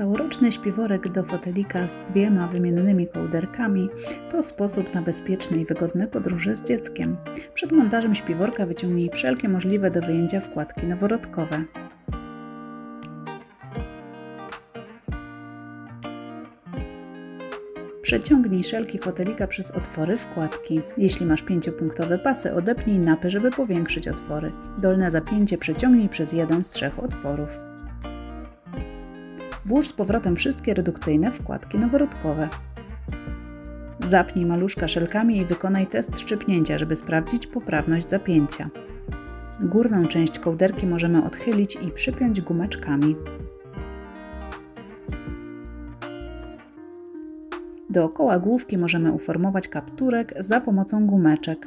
Całoroczny śpiworek do fotelika z dwiema wymiennymi kołderkami to sposób na bezpieczne i wygodne podróże z dzieckiem. Przed montażem śpiworka wyciągnij wszelkie możliwe do wyjęcia wkładki noworodkowe. Przeciągnij szelki fotelika przez otwory wkładki. Jeśli masz pięciopunktowe pasy, odepnij napy, żeby powiększyć otwory. Dolne zapięcie przeciągnij przez jeden z trzech otworów. Włóż z powrotem wszystkie redukcyjne wkładki noworodkowe. Zapnij maluszka szelkami i wykonaj test szczypnięcia, żeby sprawdzić poprawność zapięcia. Górną część kołderki możemy odchylić i przypiąć gumeczkami. Dookoła główki możemy uformować kapturek za pomocą gumeczek.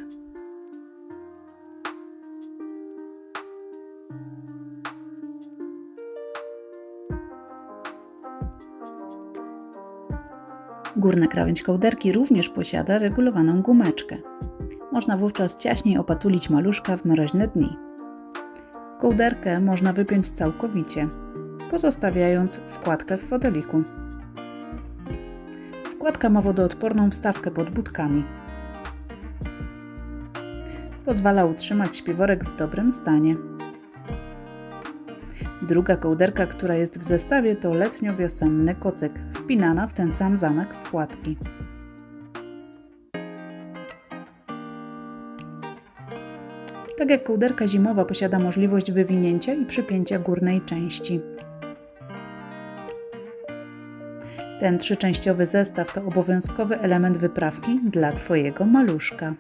Górna krawędź kołderki również posiada regulowaną gumeczkę. Można wówczas ciaśniej opatulić maluszka w mroźne dni. Kołderkę można wypiąć całkowicie, pozostawiając wkładkę w foteliku. Wkładka ma wodoodporną wstawkę pod budkami. Pozwala utrzymać śpiworek w dobrym stanie. Druga kołderka, która jest w zestawie, to letnio-wiosenny kocyk, wpinana w ten sam zamek wkładki. Tak jak kołderka zimowa posiada możliwość wywinięcia i przypięcia górnej części. Ten trzyczęściowy zestaw to obowiązkowy element wyprawki dla Twojego maluszka.